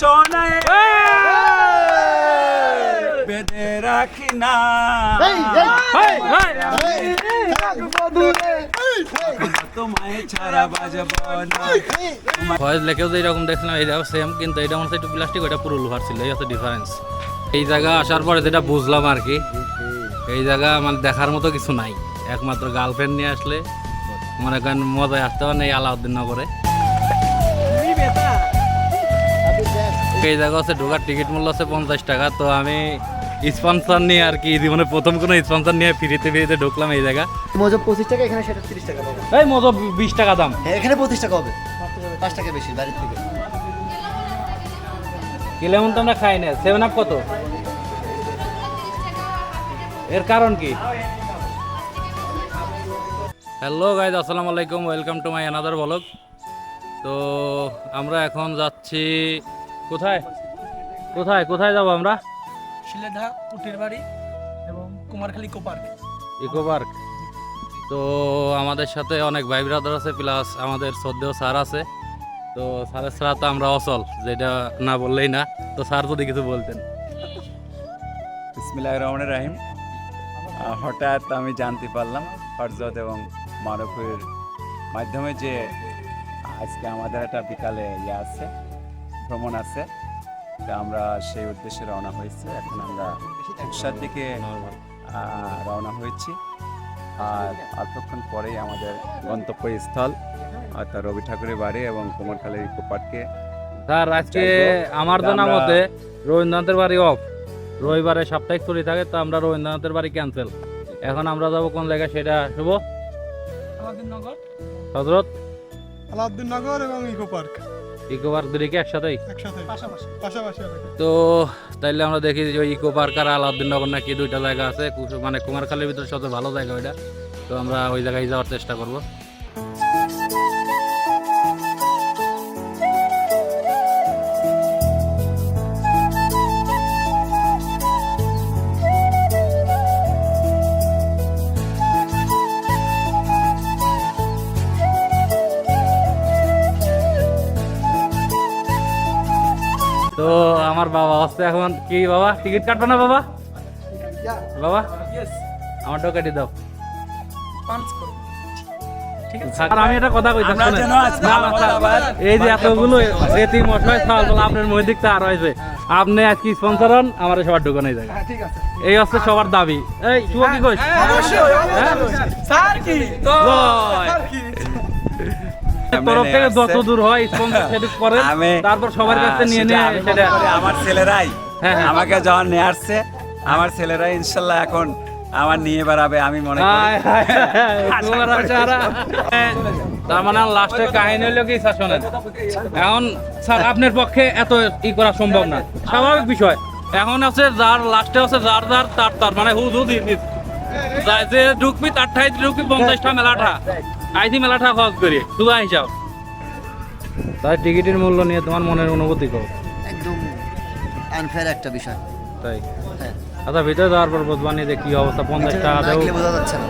সোনায়। বেঁধে রাখি না। তোমায় ছাড়া বাজব না। ভয়েস লেখেও যে এরকম দেখছিলাম এটাও সেম কিন্তু এটা মনে হচ্ছে একটু প্লাস্টিক ওটা পুরো লোহার ছিল এই হচ্ছে ডিফারেন্স এই জায়গা আসার পরে যেটা বুঝলাম আর কি এই জায়গা মানে দেখার মতো কিছু নাই। একমাত্র গার্লফ্রেন্ড নিয়ে আসলে মনে করেন মজায় আসতে পারেন এই আলাউদ্দিন নগরে। এই জায়গা হচ্ছে ঢোকার টিকিট মূল্য আছে পঞ্চাশ টাকা। তো আমি স্পন্সর নিয়ে আর কি জীবনে প্রথম কোনো স্পন্সর নিয়ে ফ্রিতে ফ্রিতে ঢুকলাম এই জায়গা। মজব পঁচিশ টাকা এখানে সেটা তিরিশ টাকা পাবো। এই মজব বিশ টাকা দাম। হ্যাঁ এখানে পঁচিশ টাকা হবে। পাঁচ টাকা বেশি বাড়ির থেকে। কিলেমন তো আমরা খাই না সেভেন আপ কত? এর কারণ কি? হ্যালো গাইজ আসসালামু আলাইকুম welcome to my another blog তো আমরা এখন যাচ্ছি কোথায়? কোথায়? কোথায় যাব আমরা? শিলেঢা কুটির বাড়ি এবং Kumarkhali eco park. Eco park. তো আমাদের সাথে অনেক ভাই ব্রাদার আছে প্লাস আমাদের শ্রদ্ধেয় স্যার আছে। তো স্যারের ছাড়া তো আমরা অচল যেটা না বললেই না। তো স্যার যদি কিছু বলতেন। বিসমিল্লাহির রহমানির রাহিম। হঠাৎ আমি জানতে পারলাম ফরজত এবং মারুফের মাধ্যমে যে আজকে আমাদের একটা বিকালে ইয়ে আছে। ভ্রমণ আছে। তা আমরা সেই উদ্দেশ্যে রওনা হয়েছি। এখন আমরা উৎসার দিকে রওনা হয়েছি। আর অল্পক্ষণ পরেই আমাদের গন্তব্যস্থল অর্থাৎ রবি ঠাকুরের বাড়ি এবং কুমারখালীর ইকো পার্কে। স্যার আজকে আমার জানা মতে রবীন্দ্রনাথের বাড়ি অফ রবিবারে সাপ্তাহিক ছুটি থাকে তো আমরা রবীন্দ্রনাথের বাড়ি ক্যান্সেল এখন আমরা যাব কোন জায়গায় সেটা শুভ? হজরত? আলাউদ্দিননগর এবং ইকো পার্ক। ইকো পার্ক দুটিকে একসাথেই একসাথে? পাশাপাশি। পাশাপাশি এলাকা। তো তাইলে আমরা দেখি যে ওই ইকো পার্ক আর আলাউদ্দিন নগর নাকি দুইটা জায়গা আছে। মানে কুমারখালীর ভিতরে সবচেয়ে ভালো জায়গা ওইটা। তো আমরা ওই জায়গায় যাওয়ার চেষ্টা করব। তো আমার বাবা হচ্ছে এখন কি বাবা? টিকিট কাটবে না বাবা? বাবা? আমার কেটে দাও। আমি একটা কথা কইতাম এই যে এতগুলো আপনার মহিদিক তো আর হয়েছে আপনি আজকে স্পন্সর হন আমার সবার ঢুকানো এই হচ্ছে সবার দাবি। এই শুভ কি কইস? তরফ থেকে যত দূর হয় সেটা তারপর সবার কাছে নিয়ে নিয়ে সেটা। আমার ছেলেরাই হ্যাঁ, হ্যাঁ। আমাকে যখন নিয়ে আসছে আমার ছেলেরাই ইনশাল্লাহ এখন আমার নিয়ে বেড়াবে আমি মনে করি। তোমার আচারা। তার মানে লাস্টের কাহিনী হলো কি এখন স্যার আপনার পক্ষে এত ই করা সম্ভব না। স্বাভাবিক বিষয়। এখন আছে যার লাস্টে আছে যার যার তার তার মানে হুদ হুদ। যে ঢুকবি তার ঠাই ঢুকবি পঞ্চাশটা মেলাটা। আইসি মেলাটা খরচ করি দুয়া হিসাব তাই টিকিটের মূল্য নিয়ে তোমার মনের অনুভূতি কর একদম আনফেয়ার একটা বিষয়। তাই? হ্যাঁ। আচ্ছা ভিতরে যাওয়ার পর বুঝবানি যে কি অবস্থা পঞ্চাশ টাকা দেবো বোঝা যাচ্ছে না।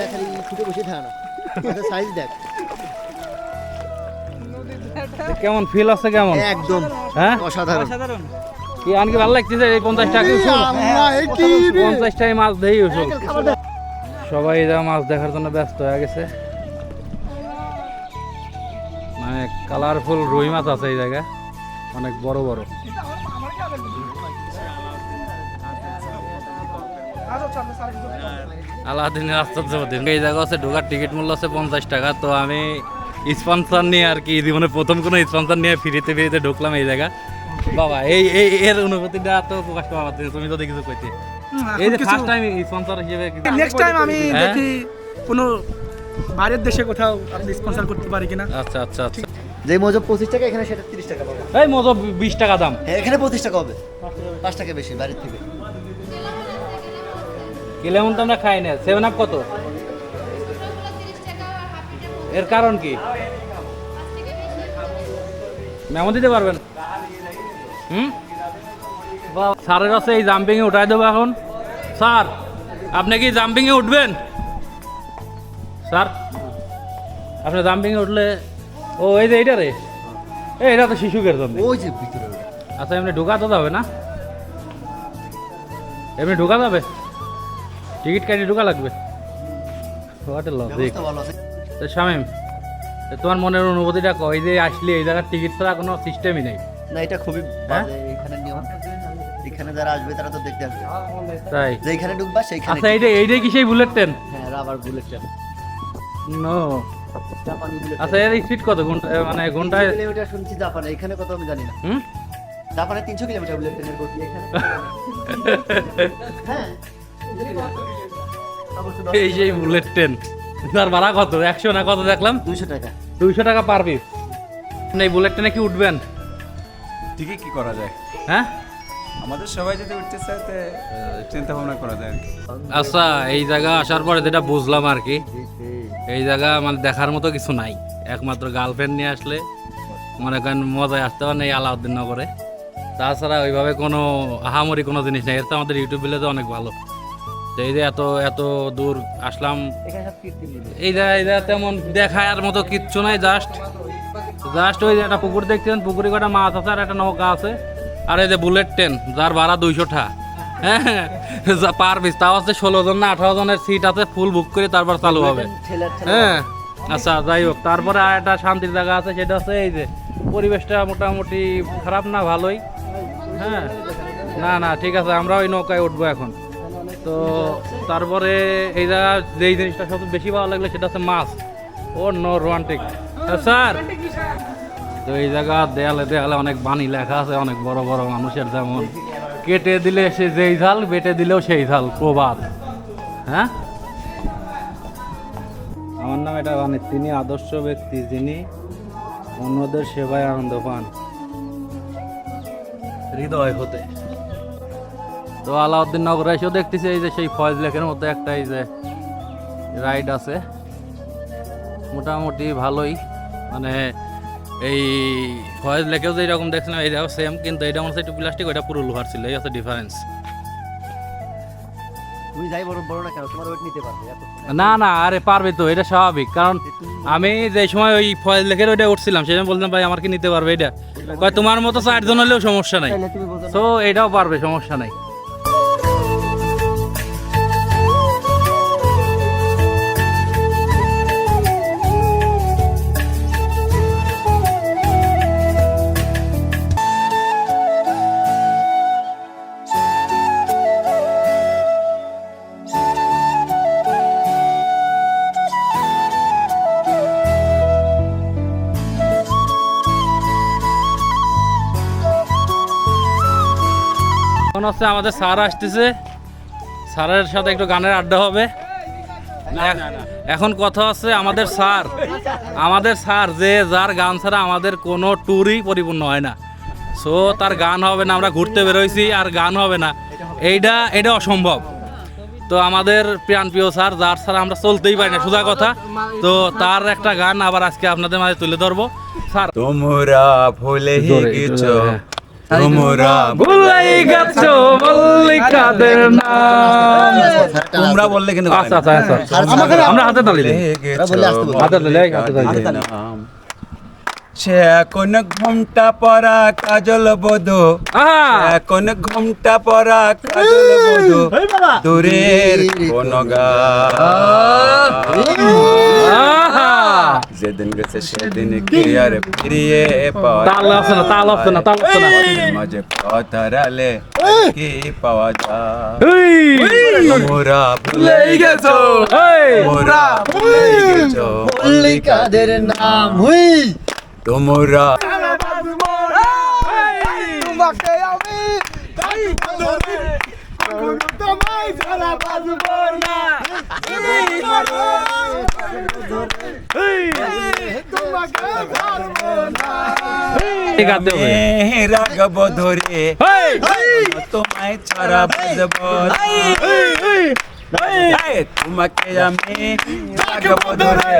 দেখ খালি ফুটে বসে থাকে না। সাইজ দেখ। কেমন ফিল আছে কেমন? একদম হ্যাঁ? অসাধারণ। সাধারণ কি আনকি ভালো লাগতেছে এই পঞ্চাশ টাকা পঞ্চাশ টাকা মাছ দেই সবাই যা মাছ দেখার জন্য ব্যস্ত হয়ে গেছে। মানে কালারফুল রুই মাছ আছে এই জায়গায়। অনেক বড় বড়। আলাদিনের আশ্চর্যপতিন এই জায়গা আছে ঢোকার টিকিট মূল্য আছে পঞ্চাশ টাকা। তো আমি স্পন্সর নিয়ে আর কি জীবনে প্রথম কোনো স্পন্সর নিয়ে ফ্রিতে ফ্রিতে ঢুকলাম এই জায়গা। বাবা এই এই এর অনুভূতিটা তো প্রকাশ পাওয়া যাচ্ছে তুমি যদি কিছু কইতে। এই যে ফার্স্ট টাইম স্পন্সর হিসেবে নেক্সট টাইম আমি হ্যাঁ? দেখি কোনো বাইরের দেশে কোথাও আপনি স্পন্সর করতে পারি কিনা। আচ্ছা আচ্ছা আচ্ছা। যে মজব পঁচিশ টাকা এখানে সেটা তিরিশ টাকা পাবো। এই মজব বিশ টাকা দাম। হ্যাঁ এখানে পঁচিশ টাকা হবে। পাঁচ টাকা বেশি বাড়ির থেকে। কিলেমন তো আমরা খাই না সেভেন আপ কত? এর কারণ কি? মেমো দিতে পারবেন? হুম? স্যারের আছে এই জাম্পিংয়ে উঠাই দেবো এখন। স্যার আপনি কি জাম্পিংয়ে উঠবেন? স্যার আপনি জাম্পিংয়ে উঠলে ও এই যে এইটা রে। এটা তো শিশুকের জন্য ওই যে ভিতরে। আচ্ছা এমনি ঢোকাতে যাবে না? এমনি ঢোকা যাবে টিকিট কাটি ঢোকা লাগবে। তো শামিম তোমার মনের অনুভূতিটা কই যে আসলে এই জায়গার টিকিট ছাড়া কোনো সিস্টেমই নেই। না এটা খুবই হ্যাঁ? এখানে নিয়ম। এখানে যারা আসবে তারা তো দেখতে আসবে। তাই? যেখানে ঢুকবা সেইখানে আচ্ছা এইটা এইটাই কি সেই বুলেট ট্রেন হ্যাঁ রাবার বুলেট ট্রেন নো আচ্ছা এর স্পিড কত? ঘণ্টা মানে ঘন্টায় কিলোমিটার শুনছি জাপানে এখানে কত আমি জানি না। হুম? জাপানে তিনশো কিলোমিটার বুলেট ট্রেনের গতি এখানে হ্যাঁ। এই সেই বুলেট ট্রেন তার ভাড়া কত? একশো না কত দেখলাম? দুইশো টাকা। দুইশো টাকা পার পিস এই বুলেট ট্রেনে কি উঠবেন? ঠিকই কি করা যায়? হ্যাঁ? আমাদের সবাই যদি উঠতে চায় তো চিন্তা ভাবনা করা যায় আর কি। আচ্ছা এই জায়গা আসার পরে যেটা বুঝলাম আর কি এই জায়গা মানে দেখার মতো কিছু নাই। একমাত্র গার্লফ্রেন্ড নিয়ে আসলে মনে করেন মজায় আসতে পারেন এই আলাউদ্দিন নগরে। তাছাড়া ওইভাবে কোনো আহামরি কোনো জিনিস নেই। এর তো আমাদের ইউটিউব ভিলেজে অনেক ভালো। তো এই যে এত এত দূর আসলাম এই জায়গা এই জায়গা তেমন দেখার মতো কিচ্ছু নাই জাস্ট জাস্ট ওই যে একটা পুকুর দেখছেন পুকুরে কটা মাছ আছে আর একটা নৌকা আছে। আর এই যে বুলেট ট্রেন যার ভাড়া দুইশো টা। হ্যাঁ যা পার পিস তাও আছে ষোলো জন না আঠারো জনের সিট আছে ফুল বুক করে তারপর চালু হবে। হ্যাঁ আচ্ছা যাই হোক তারপরে আর একটা শান্তির জায়গা আছে সেটা হচ্ছে এই যে পরিবেশটা মোটামুটি খারাপ না ভালোই। হ্যাঁ না না ঠিক আছে আমরা ওই নৌকায় উঠবো এখন। তো তারপরে এই জায়গা যেই জিনিসটা সবচেয়ে বেশি ভালো লাগল সেটা হচ্ছে মাছ। ও নো রোমান্টিক স্যার তো এই জায়গা দেয়ালে দেয়ালে অনেক বাণী লেখা আছে অনেক বড় বড় মানুষের যেমন। কেটে দিলে সে যেই ঝাল বেটে দিলেও সেই ঝাল প্রবাদ। হ্যাঁ? আমার নাম এটা মানে তিনি আদর্শ ব্যক্তি যিনি অন্যদের সেবায় আনন্দ পান। হৃদয় হতে। তো আলাউদ্দিন নগরে এসেও দেখতেছি এই যে সেই ফয়েজ লেকের মধ্যে একটা এই যে রাইড আছে। মোটামুটি ভালোই। মানে এই ফয়েজ লেকেও যে এরকম দেখছিলাম এইটাও সেম কিন্তু এটা মনে হচ্ছে একটু প্লাস্টিক ওইটা পুরো লোহার ছিল। এই হচ্ছে ডিফারেন্স না না আরে পারবে তো এটা স্বাভাবিক। কারণ আমি যে সময় ওই ফয়েজ লেকের ওইটা উঠছিলাম সেই বললাম ভাই আমার কি নিতে পারবে এটা? তোমার মতো চারজন হলেও সমস্যা নাই। তো এটাও পারবে সমস্যা নাই। হচ্ছে আমাদের স্যার আসতেছে। স্যারের সাথে একটু গানের আড্ডা হবে। এখন কথা হচ্ছে আমাদের স্যার। আমাদের স্যার যে যার গান ছাড়া আমাদের কোনো ট্যুরই পরিপূর্ণ হয় না। সো তার গান হবে না আমরা ঘুরতে বেরোইছি আর গান হবে না। এইটা এটা অসম্ভব। তো আমাদের প্রাণ প্রিয় স্যার যার ছাড়া আমরা চলতেই পারি না সোজা কথা। তো তার একটা গান আবার আজকে আপনাদের মাঝে তুলে ধরবো। স্যার। তোমরা ভুলে গেছ তোমরা ভুলাই গেছো মল্লিকাদের নাম। তোমরা বললে কিন্তু আচ্ছা আচ্ছা আচ্ছা। আমরা হাতে তালি হাতে তালি হাতে তালি। সে এখন ঘুমটা পরা কাজল বধু! এখন ঘুমটা পরা কাজল বধু। দূরের কোন যেদিন গেছে সেদিন কি আর ফিরিয়ে পাওয়া তাল আছে না, তাল আছে না, তাল আছে না। মাঝে পথরালে কি পাওয়া যায়! তোমরা ভুলে গেছো! তোমরা ভুলে গেছো। মল্লিকাদের নাম হুই। তোমরা তোমাকে আমি তোমায় ছাড়া বাঁচব না তোমাকে ছাড়বো না ঠিক আছে হবে। রাগব ধরে এই! তোমায় ছাড়া বাজব তোমাকে আমি রাগব ধরে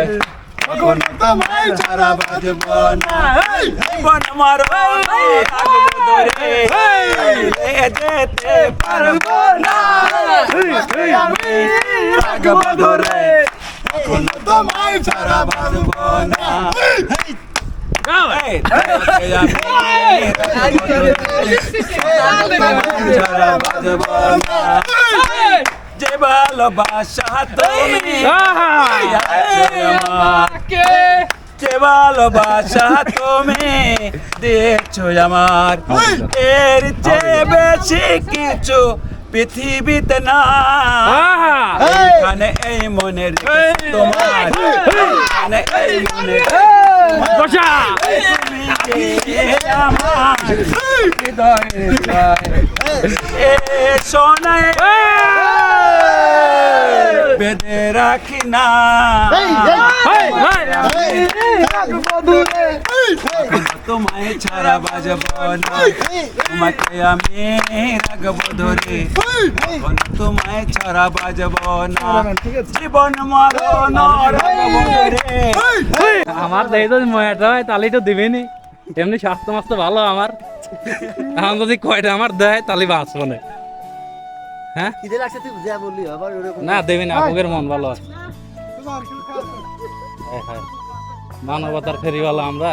কখনো তোমায় ছাড়া বাঁচব না। জীবন ফেলে যেতে পারব না। আমি রাখব ধরে। কখনো তোমায় ছাড়া বাঁচব না। ছাড়া বাঁচব না। যে ভালোবাসা তুমি। আমার যে ভালোবাসা তুমি দিয়েছ আমার। এর চেয়ে বেশি কিছু পৃথিবীতে না এখানে এই মনে রেখেছি তোমার। এখানে এই মনে যে আমার সোনায় রাখি না। তোমায় ছাড়া বাজব না তোমাকে আমি রাখব ধরে তোমায় ছাড়া বাজব না জীবন মরণ আমার দেই তো হয় তাহলে তো দিবেনি এমনি স্বাস্থ্য মাস্ত ভালো আমার এখন যদি কয়টা আমার দেয় তাহলে বাঁচবো না হ্যাঁ? খিদে লাগছে তুই যা বললি আবার ওরকম না দেবে না আপুকের মন ভালো আছে। মানবতার ফেরিওয়ালা আমরা।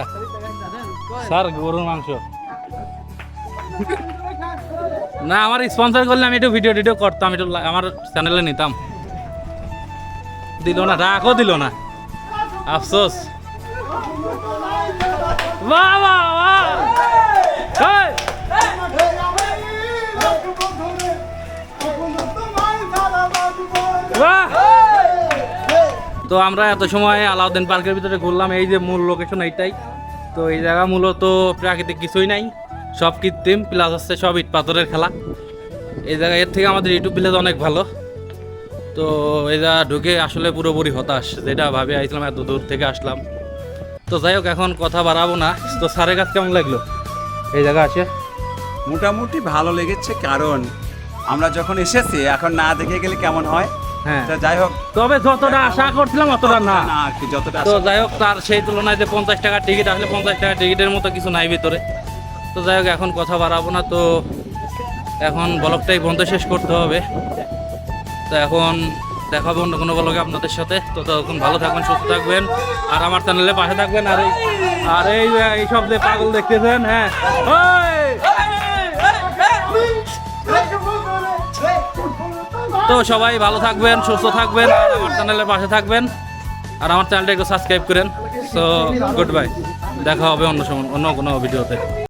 স্যার গরুর মাংস। না আমার স্পন্সর করলে আমি একটু ভিডিও টিডিও করতাম একটু আমার চ্যানেলে নিতাম। দিল না রাখও দিল না। আফসোস। বাহ তো আমরা এত সময় আলাউদ্দিন পার্কের ভিতরে ঘুরলাম, এই যে মূল লোকেশন এইটাই। তো এই জায়গা মূলত প্রাকৃতিক কিছুই নাই, সব কৃত্রিম প্লাস হচ্ছে সব ইট পাথরের খেলা। এই জায়গা এর থেকে আমাদের ইউটিউব ভিলেজ অনেক ভালো। তো এই জায়গা ঢুকে আসলে পুরোপুরি হতাশ, যেটা ভাবে আইছিলাম এত দূর থেকে আসলাম। তো যাই হোক, এখন কথা বাড়াবো না। তো স্যারের কাছে কেমন লাগল? এই জায়গা আছে? মোটামুটি ভালো লেগেছে, কারণ আমরা যখন এসেছি, এখন না দেখে গেলে কেমন হয়? হ্যাঁ। যাই হোক। তবে যতটা আশা করছিলাম অতটা না। যতটা তো যাই হোক তার সেই তুলনায় যে পঞ্চাশ টাকার টিকিট আসলে পঞ্চাশ টাকার টিকিটের মতো কিছু নাই ভিতরে। তো যাই হোক এখন কথা বাড়াবো না তো এখন ব্লগটাই বন্ধ শেষ করতে হবে। তো এখন দেখাবো অন্য কোনো ব্লগে আপনাদের সাথে। তো তখন ভালো থাকবেন সুস্থ থাকবেন। আর আমার চ্যানেলে পাশে থাকবেন। আর এই আর এই এই সব যে পাগল দেখতেছেন হ্যাঁ। তো সবাই ভালো থাকবেন, সুস্থ থাকবেন, আর আমার চ্যানেলের পাশে থাকবেন। আর আমার চ্যানেলটা একটু সাবস্ক্রাইব করেন। সো গুড বাই দেখা হবে অন্য সময়, অন্য কোনো ভিডিওতে